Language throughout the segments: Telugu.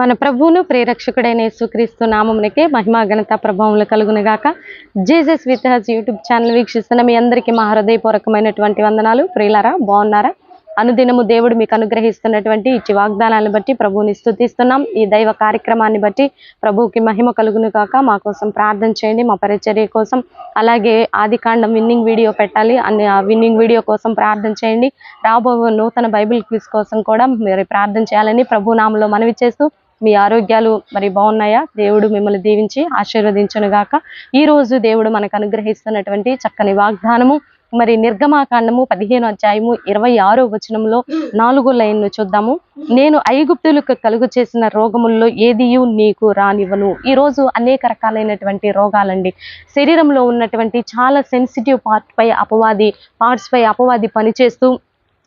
మన ప్రభువును ప్రేరక్షకుడైన యేసుక్రీస్తు నామమునకే మహిమా ఘనత ప్రభావములు కలుగునగాక Jesus with his YouTube channel వీక్షిస్తున్న మీ అందరికీ మా హృదయపూర్వకమైనటువంటి వందనాలు. ప్రియులారా బాగున్నారా? అనుదినము దేవుడు మీకు అనుగ్రహిస్తున్నటువంటి ఇచ్చి వాగ్దానాలను బట్టి ప్రభువుని స్థుతిస్తున్నాం ఈ దైవ కార్యక్రమాన్ని బట్టి ప్రభువుకి మహిమ కలుగును కాక మా కోసం ప్రార్థన చేయండి మా పరిచర్య కోసం. అలాగే ఆదికాండం విన్నింగ్ వీడియో పెట్టాలి అన్ని ఆ విన్నింగ్ వీడియో కోసం ప్రార్థన చేయండి. రాబో నూతన బైబిల్ క్విజ్ కోసం కూడా మీరు ప్రార్థన చేయాలని ప్రభు నామంలో మనవి చేస్తూ మీ ఆరోగ్యాలు మరి బాగున్నాయా? దేవుడు మిమ్మల్ని దీవించి ఆశీర్వదించను గాక ఈరోజు దేవుడు మనకు అనుగ్రహిస్తున్నటువంటి చక్కని వాగ్దానము మరి నిర్గమాకాండము పదిహేను అధ్యాయము ఇరవై ఆరో వచనంలో నాలుగో లైన్ను చూద్దాము. నేను ఐగుప్తులకు కలుగు చేసిన రోగముల్లో ఏదియు నీకు రానివ్వను. ఈరోజు అనేక రకాలైనటువంటి రోగాలండి. శరీరంలో ఉన్నటువంటి చాలా సెన్సిటివ్ పార్ట్ పై అపవాది పార్ట్స్ పై అపవాది పనిచేస్తూ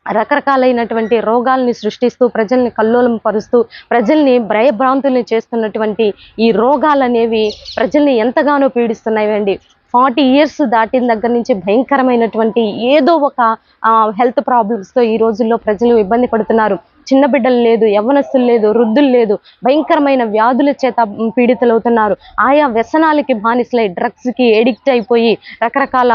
రకరకాలైనటువంటి రోగాల్ని సృష్టిస్తూ ప్రజల్ని కల్లోలం పరుస్తూ ప్రజల్ని భయభ్రాంతుల్ని చేస్తున్నటువంటి ఈ రోగాలు అనేవి ప్రజల్ని ఎంతగానో పీడిస్తున్నాయండి. ఫార్టీ ఇయర్స్ దాటిన దగ్గర నుంచి భయంకరమైనటువంటి ఏదో ఒక హెల్త్ ప్రాబ్లమ్స్తో ఈ రోజుల్లో ప్రజలు ఇబ్బంది పడుతున్నారు. చిన్న బిడ్డలు లేదు యవ్వనస్తులు లేదు వృద్ధులు లేదు భయంకరమైన వ్యాధుల చేత పీడితులవుతున్నారు. ఆయా వ్యసనాలకి బానిసలై డ్రగ్స్కి ఎడిక్ట్ అయిపోయి రకరకాల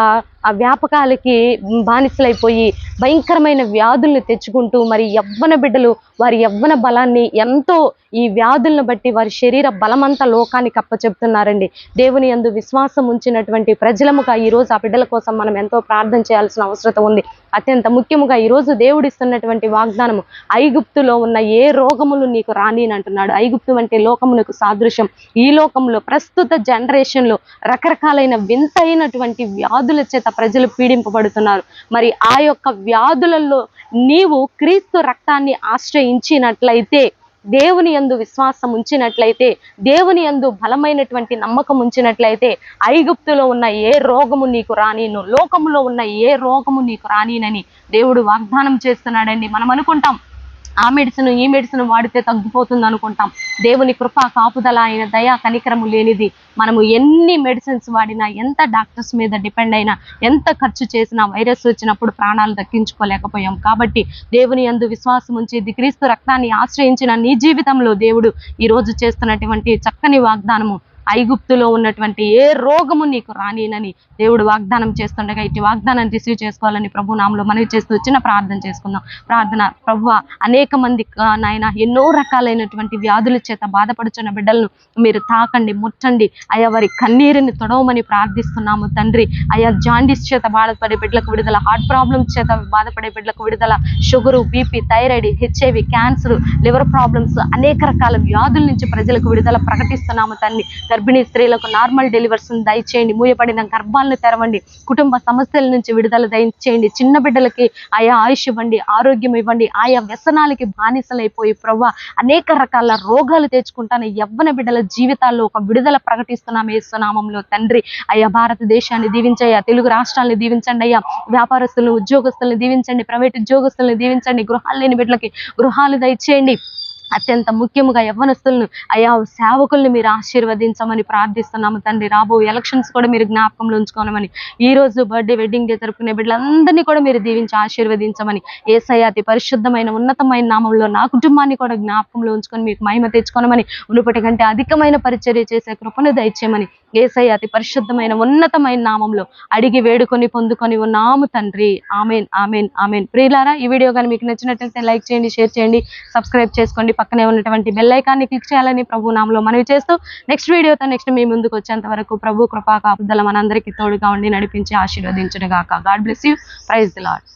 ఆ వ్యాపకాలకి బానిసలైపోయి భయంకరమైన వ్యాధుల్ని తెచ్చుకుంటూ మరి యవ్వన బిడ్డలు వారి యవ్వన బలాన్ని ఎంతో ఈ వ్యాధులను బట్టి వారి శరీర బలమంతా లోకానికి అప్పచెప్తున్నారండి. దేవుని అందు విశ్వాసం ఉంచినటువంటి ప్రజలముగా ఈ రోజు ఆ బిడ్డల కోసం మనం ఎంతో ప్రార్థన చేయాల్సిన అవసరం ఉంది. అత్యంత ముఖ్యముగా ఈ రోజు దేవుడిస్తున్నటువంటి వాగ్దానము ఐగుప్తులో ఉన్న ఏ రోగములు నీకు రాని అంటున్నాడు. ఐగుప్తు అంటే లోకమునకు సాదృశ్యం. ఈ లోకంలో ప్రస్తుత జనరేషన్లో రకరకాలైన వింతైనటువంటి వ్యాధుల చేత ప్రజలు పీడింపబడుతున్నారు. మరి ఆ యొక్క వ్యాధులలో నీవు క్రీస్తు రక్తాన్ని ఆశ్రయించినట్లయితే దేవుని యందు విశ్వాసం ఉంచినట్లయితే దేవుని యందు బలమైనటువంటి నమ్మకం ఉంచినట్లయితే ఐగుప్తులో ఉన్న ఏ రోగము నీకు రానిను లోకములో ఉన్న ఏ రోగము నీకు రానినని దేవుడు వాగ్దానం చేస్తున్నాడండి. మనం అనుకుంటాం ఆ మెడిసిన్ ఈ మెడిసిన్ వాడితే తగ్గిపోతుంది అనుకుంటాం. దేవుని కృప కాపుదల అయిన దయా కనికరము లేనిది మనము ఎన్ని మెడిసిన్స్ వాడినా ఎంత డాక్టర్స్ మీద డిపెండ్ అయినా ఎంత ఖర్చు చేసినా వైరస్ వచ్చినప్పుడు ప్రాణాలు దక్కించుకోలేకపోయాం. కాబట్టి దేవుని అందు విశ్వాసం ఉంచి క్రీస్తు రక్తాన్ని ఆశ్రయించిన నీ జీవితంలో దేవుడు ఈరోజు చేస్తున్నటువంటి చక్కని వాగ్దానము. ఐగుప్తులో ఉన్నటువంటి ఏ రోగము నీకు రానినని దేవుడు వాగ్దానం చేస్తుండగా ఇటు వాగ్దానాన్ని రిసీవ్ చేసుకోవాలని ప్రభు నామలో మనవి చేస్తూ చిన్న ప్రార్థన చేసుకుందాం. ప్రార్థన ప్రభు అనేక మంది నాయన ఎన్నో రకాలైనటువంటి వ్యాధుల చేత బాధపడుచున్న బిడ్డలను మీరు తాకండి ముట్టండి. అయ్యా వారి కన్నీరుని తొడవమని ప్రార్థిస్తున్నాము తండ్రి. అయ్యా జాండీస్ చేత బాధపడే బిడ్డలకు విడుదల హార్ట్ ప్రాబ్లమ్స్ చేత బాధపడే బిడ్డలకు విడుదల sugar BP thyroid HIV cancer liver problems అనేక రకాల వ్యాధుల నుంచి ప్రజలకు విడుదల ప్రకటిస్తున్నాము తండ్రి. గర్భిణీ స్త్రీలకు నార్మల్ డెలివర్స్ దయచేయండి. మూయబడిన గర్భాలను తెరవండి. కుటుంబ సమస్యల నుంచి విడుదల దయచేయండి. చిన్న బిడ్డలకి ఆయా ఆయుష్ ఇవ్వండి ఆరోగ్యం ఇవ్వండి ఆయా వ్యసనాలకి బానిసలైపోయి ప్రవ్వ అనేక రకాల రోగాలు తెచ్చుకుంటాను. యవ్వన బిడ్డల జీవితాల్లో ఒక విడుదల ప్రకటిస్తున్నాం ఏసునామంలో తండ్రి. అయ్యా భారతదేశాన్ని దీవించయ్యా తెలుగు రాష్ట్రాలను దీవించండి అయ్యా. వ్యాపారస్తులను ఉద్యోగస్తులను దీవించండి ప్రైవేట్ ఉద్యోగస్తులను దీవించండి. గృహాలు లేని బిడ్డలకి గృహాలు దయచేయండి. అత్యంత ముఖ్యముగా యవ్వనస్తులను అయా సేవకుల్ని మీరు ఆశీర్వదించమని ప్రార్థిస్తున్నాము తండ్రి. రాబో ఎలక్షన్స్ కూడా మీరు జ్ఞాపకంలో ఉంచుకోనమని ఈ రోజు బర్త్డే వెడ్డింగ్ డే జరుపుకునే బిడ్డలందరినీ కూడా మీరు దీవించి ఆశీర్వదించమని ఏసయాతి అతి పరిశుద్ధమైన ఉన్నతమైన నామంలో నా కుటుంబాన్ని కూడా జ్ఞాపకంలో ఉంచుకొని మీకు మహిమ తెచ్చుకోనమని మునుపటి కంటే అధికమైన పరిచర్య చేసే కృపను దయచేయమని ఏసయ్య అతి పరిశుద్ధమైన ఉన్నతమైన నామంలో అడిగి వేడుకొని పొందుకొని ఉన్నాము తండ్రి. Amen amen amen. ప్రియులారా ఈ వీడియో కానీ మీకు నచ్చినట్లయితే లైక్ చేయండి షేర్ చేయండి సబ్స్క్రైబ్ చేసుకోండి. పక్కనే ఉన్నటువంటి బెల్ ఐకాన్ని క్లిక్ చేయాలని ప్రభు నామంలో మనవి చేస్తూ నెక్స్ట్ వీడియోతో నెక్స్ట్ మీ ముందుకు వచ్చేంత వరకు ప్రభు కృపా కాపుదల మనందరికీ తోడుగా ఉండి నడిపించి ఆశీర్వదించుడుగాక God bless you. Praise the lord